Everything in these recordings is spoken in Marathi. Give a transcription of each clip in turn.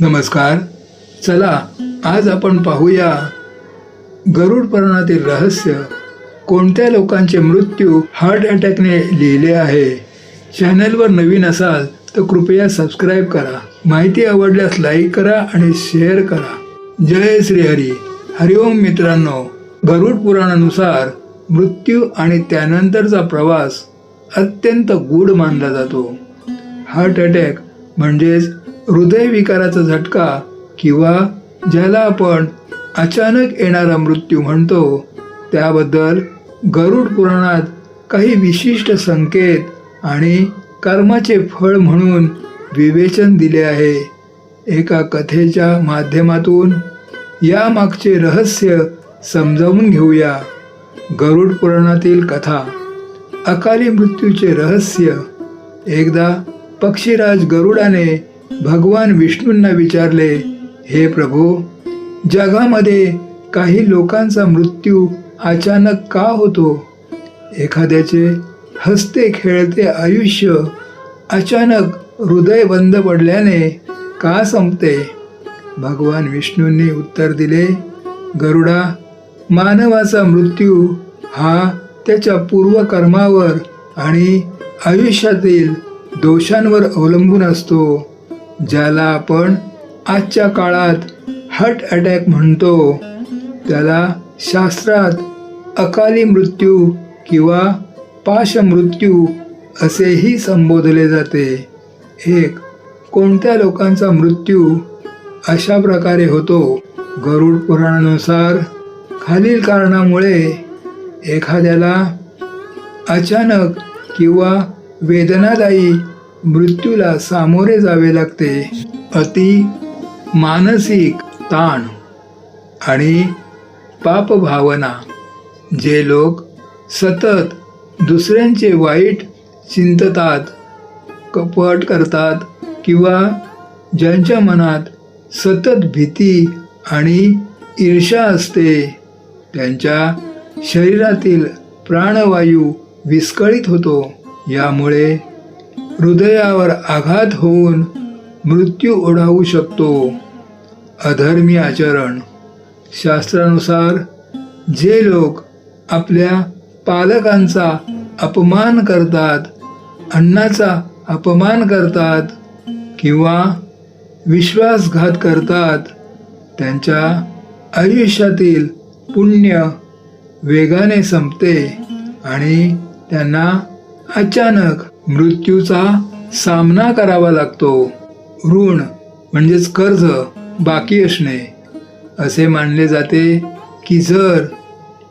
नमस्कार. चला आज आपण पाहूया गरुड पुराणातील रहस्य. कोणत्या लोकांचे मृत्यू हार्ट अटॅकने लिहिले आहे? चॅनलवर नवीन असाल तर कृपया सबस्क्राईब करा. माहिती आवडल्यास लाईक करा आणि शेअर करा. जय श्री हरी हरिओम मित्रांनो. गरुड पुराणानुसार मृत्यू आणि त्यानंतरचा प्रवास अत्यंत गूढ मानला जातो. हार्ट अटॅक म्हणजेच हृदयविकाराचा झटका किंवा ज्याला आपण अचानक येणारा मृत्यू म्हणतो त्याबद्दल गरुड पुराणात काही विशिष्ट संकेत आणि कर्माचे फळ म्हणून विवेचन दिले आहे. एका कथेच्या माध्यमातून यामागचे रहस्य समजावून घेऊया. गरुड पुराणातील कथा. अकाली मृत्यूचे रहस्य. एकदा पक्षीराज गरुडाने भगवान विष्णूंना विचारले हे प्रभू जगामध्ये काही लोकांचा मृत्यू अचानक का होतो? एखाद्याचे हसते खेळते आयुष्य अचानक हृदय बंद पडल्याने का संपते? भगवान विष्णूंनी उत्तर दिले गरुडा मानवाचा मृत्यू हा त्याच्या पूर्वकर्मावर आणि आयुष्यातील दोषांवर अवलंबून असतो. ज्याला आपण आजच्या काळात हार्ट अटॅक म्हणतो त्याला शास्त्रात अकाली मृत्यू किंवा पाशमृत्यू असेही संबोधले जाते. एक कोणत्या लोकांचा मृत्यू अशा प्रकारे होतो? गरुड पुराणानुसार खालील कारणामुळे एखाद्याला अचानक किंवा वेदनादायी मृत्यूला सामोरे जावे लागते. अति मानसिक ताण आणि पापभावना. जे लोक सतत दुसऱ्यांचे वाईट चिंततात कपट करतात किंवा ज्यांच्या मनात सतत भीती आणि ईर्षा असते त्यांच्या शरीरातील प्राणवायू विस्कळीत होतो. यामुळे हृदयावर आघात होऊन मृत्यू ओढावू शकतो. अधर्मी आचरण. शास्त्रानुसार जे लोक आपल्या पालकांचा अपमान करतात अन्नाचा अपमान करतात किंवा विश्वासघात करतात त्यांच्या आयुष्यातील पुण्य वेगाने संपते आणि त्यांना अचानक मृत्यूचा सामना करावा लागतो. ऋण म्हणजेच कर्ज बाकी असणे. असे मानले जाते की जर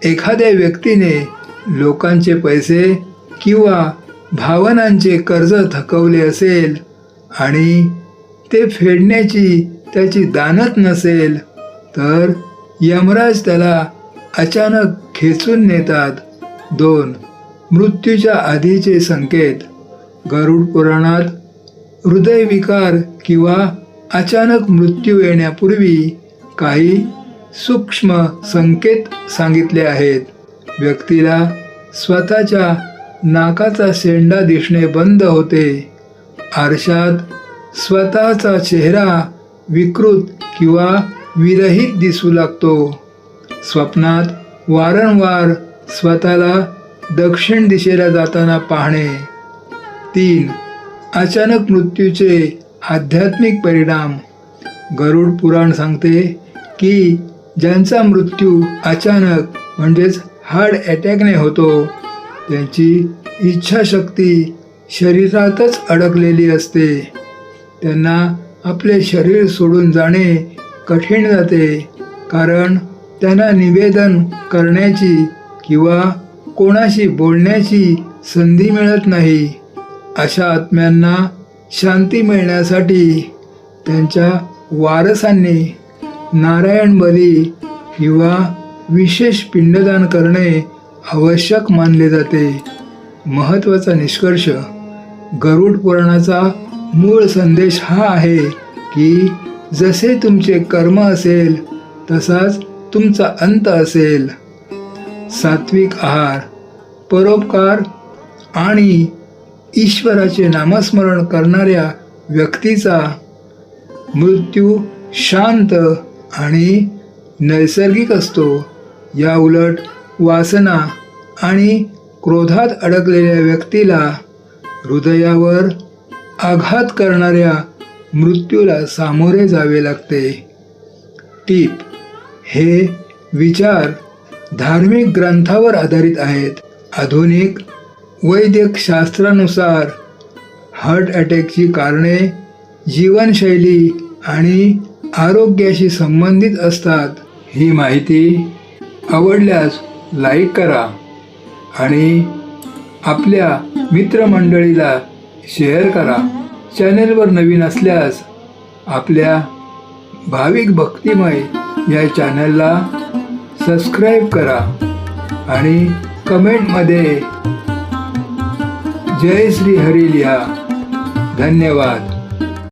एखाद्या व्यक्तीने लोकांचे पैसे किंवा भावनांचे कर्ज थकवले असेल आणि ते फेडण्याची त्याची दानत नसेल तर यमराज त्याला अचानक खेचून नेतात. दोन मृत्यूच्या आधीचे संकेत. गरुड पुराणात हृदयविकार किंवा अचानक मृत्यू येण्यापूर्वी काही सूक्ष्म संकेत सांगितले आहेत. व्यक्तीला स्वतःच्या नाकाचा शेंडा दिसणे बंद होते. आरशात स्वतःचा चेहरा विकृत किंवा विरहित दिसू लागतो. स्वप्नात वारंवार स्वतःला दक्षिण दिशेला जाताना पाहणे. तीन अचानक मृत्यूचे आध्यात्मिक परिणाम. गरुड पुराण सांगते की ज्यांचा मृत्यू अचानक म्हणजेच हार्ट अटॅकने होतो त्यांची इच्छाशक्ती शरीरातच अडकलेली असते. त्यांना आपले शरीर सोडून जाणे कठीण जाते कारण त्यांना निवेदन करण्याची किंवा कोणाशी बोलण्याची संधी मिळत नाही. अशा आत्म्यांना शांती मिळण्यासाठी त्यांच्या वारसांनी नारायण बली किंवा विशेष पिंडदान करणे आवश्यक मानले जाते. महत्त्वाचा निष्कर्ष गरुड पुराणाचा मूळ संदेश हा आहे की जसे तुमचे कर्म असेल तसाच तुमचा अंत असेल. सात्विक आहार परोपकार आणि ईश्वराचे नामस्मरण करणाऱ्या व्यक्तीचा मृत्यू शांत आणि नैसर्गिक असतो. या उलट वासना आणि क्रोधात अडकलेल्या व्यक्तीला हृदयावर आघात करणाऱ्या मृत्यूला सामोरे जावे लागते. टीप. हे विचार धार्मिक ग्रंथावर आधारित आहेत. आधुनिक वैद्यकशास्त्रानुसार हार्ट अटॅकची कारणे जीवनशैली आणि आरोग्याशी संबंधित असतात. ही माहिती आवडल्यास लाईक करा आणि आपल्या मित्रमंडळीला शेअर करा. चॅनेलवर नवीन असल्यास आपल्या भाविक भक्तिमय या चॅनलला सबस्क्राईब करा आणि कमेंटमध्ये जय श्री हरी लिहा. धन्यवाद.